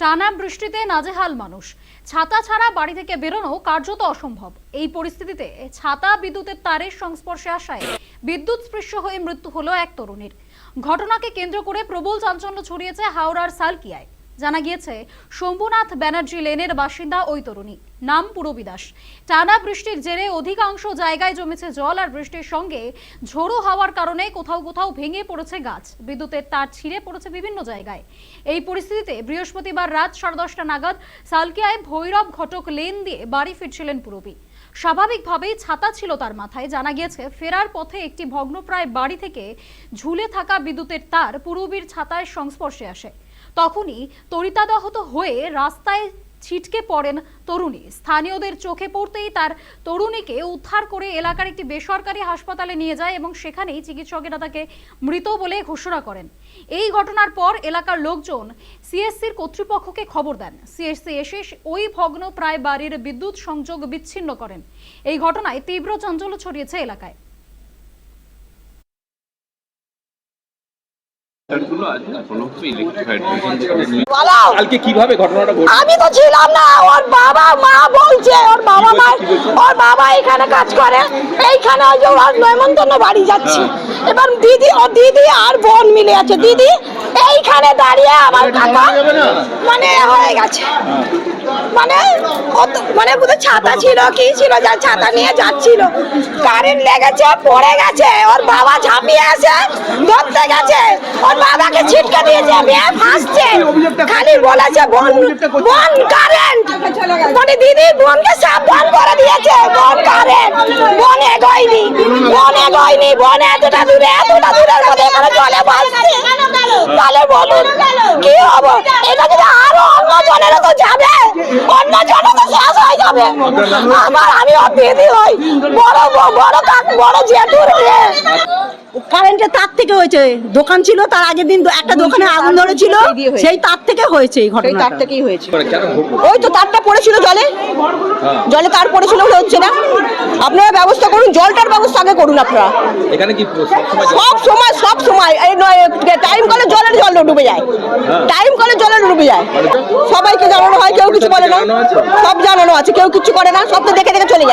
টানা বৃষ্টিতে নাজেহাল মানুষ। ছাতা ছাড়া বাড়ি থেকে বেরোনো কার্যত অসম্ভব। এই পরিস্থিতিতে ছাতা বিদ্যুতের তারের সংস্পর্শে আসায় বিদ্যুৎ স্পৃশ্য হয়ে মৃত্যু হলো এক তরুণীর। ঘটনাকে কেন্দ্র করে প্রবল চাঞ্চল্য ছড়িয়েছে হাওড়ার সালকিয়ায়। জানা গিয়েছে, শম্ভুনাথ ব্যানার্জি লেনের বাসিন্দা ওই তরুণী। নাম পূরবী দাস। টানা বৃষ্টির জেরে অধিকাংশ জায়গায় জমেছে জল আর বৃষ্টির সঙ্গে ঝোড়ো হাওয়ার কারণে কোথাও কোথাও ভেঙে পড়েছে গাছ। বিদ্যুতের তার ছিঁড়ে পড়েছে বিভিন্ন জায়গায়। এই পরিস্থিতিতে বৃহস্পতিবার রাত সাড়ে দশটা নাগাদ সালকিয়ায় ভৈরব ঘটক লেন দিয়ে বাড়ি ফিরছিলেন পূরবী। স্বাভাবিকভাবেই ছাতা ছিল তার মাথায়। জানা গিয়েছে, ফেরার পথে একটি ভগ্নপ্রায় বাড়ি থেকে ঝুলে থাকা বিদ্যুতের তার পূরবীর ছাতায় সংস্পর্শে আসে। তখনই তরিতাদহত হয়ে রাস্তায় ছিটকে পড়েন তরুণী। স্থানীয়দের চোখে পড়তেই তার তরুণীকে উদ্ধার করে এলাকার একটি বেসরকারি হাসপাতালে নিয়ে যায় এবং সেখানেই চিকিৎসকেরা তাকে মৃত বলে ঘোষণা করেন। এই ঘটনার পর এলাকার লোকজন সিএসসির কর্তৃপক্ষকে খবর দেন। সিএসসি এসে ওই ভগ্ন প্রায় বাড়ির বিদ্যুৎ সংযোগ বিচ্ছিন্ন করেন। এই ঘটনায় তীব্র চঞ্চল ছড়িয়েছে এলাকায়গুলো আছে কোনো কিছু ইলেকট্রিফাইড নিয়ে পালাও কালকে কীভাবে ঘটনাটা ঘটলো? আমি তো ছিলাম না ওর বাবা মা বলছে ওর বাবা মা ওর বাবা এখানে কাজ করে এইখানে ওই যে ওর বাড়ি যাচ্ছে। এবার দিদি ও দিদি আর বোন মিলে আছে। দিদি এইখানে দাঁড়িয়ে আমার কাকা মানে হয়ে গেছে। মানে অত- মানে বোধ ছাতা ছিল, কি ছিল, যা ছাতা নিয়ে যাচ্ছিল। কারেন্ট লেগেছে, পড়ে গেছে, ওর বাবা ঝাঁপিয়ে আছে, ধরতে গেছে। ওর বাবাকে ছিটকে দিয়েছে মেয়ে ফাঁসছে। খালি বলেছে, বোন বোন কারেন্ট মানে দিদি, বোনকে সাবধান করে দিয়েছে, বোন কারেন্ট বোন এগোয়নি বোন এগোয়নি, বোন এতটা দূরে, এতটা দূরের মধ্যে এখানে জলে ভাসছে। তাহলে বলুন, কি হব? এটা যদি আরও অন্য জনেরও তো যাবে অন্য শেষ হয়ে যাবে। আমার আমি হই বড় বড় বড় কাক বড় জেঠুর মেয়ে কারেন্টের তার থেকে হয়েছে। দোকান ছিল তার আগের দিন একটা দোকানে আগুন ধরেছিল সেই তার থেকে হয়েছে এই ঘটনা তার থেকেই হয়েছে। মানে ওই তো তারটা পড়েছিল জলে। হ্যাঁ। জলে তার পড়েছিল বলে হচ্ছে না। আপনারা ব্যবস্থা করুন জলটার ব্যবস্থা আগে করুন আপনারা। এখানে কি সব সময় সব সময় এই নয় টাইম কলে জলের জল ডুবে যায়। হ্যাঁ। টাইম কলে জলের ডুবে যায়। হয় কেউ কিছু বলে না। সব জানানো আছে কেউ কিছু করে না সব তো দেখে দেখে চলে যায়